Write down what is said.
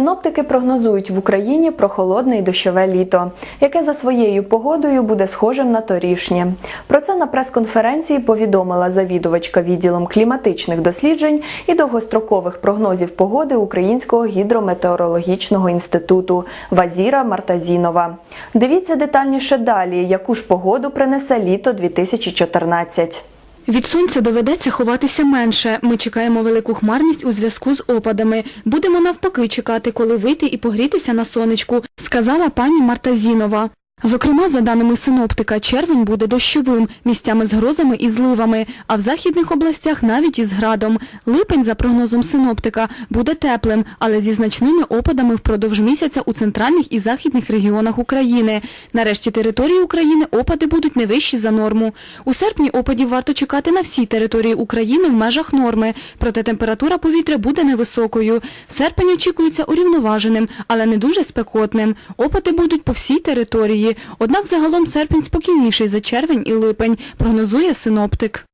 Синоптики прогнозують в Україні прохолодне і дощове літо, яке за своєю погодою буде схожим на торішнє. Про це на прес-конференції повідомила завідувачка відділом кліматичних досліджень і довгострокових прогнозів погоди Українського гідрометеорологічного інституту Вазіра Мартазінова. Дивіться детальніше далі, яку ж погоду принесе літо 2014. Від сонця доведеться ховатися менше. Ми чекаємо велику хмарність у зв'язку з опадами. Будемо навпаки чекати, коли вийти і погрітися на сонечку, сказала пані Мартазінова. Зокрема, за даними синоптика, червень буде дощовим, місцями з грозами і зливами, а в західних областях навіть із градом. Липень, за прогнозом синоптика, буде теплим, але зі значними опадами впродовж місяця у центральних і західних регіонах України. На решті території України опади будуть не вищі за норму. У серпні опадів варто чекати на всій території України в межах норми, проте температура повітря буде невисокою. Серпень очікується урівноваженим, але не дуже спекотним. Опади будуть по всій території. Однак загалом серпень спокійніший за червень і липень, прогнозує синоптик.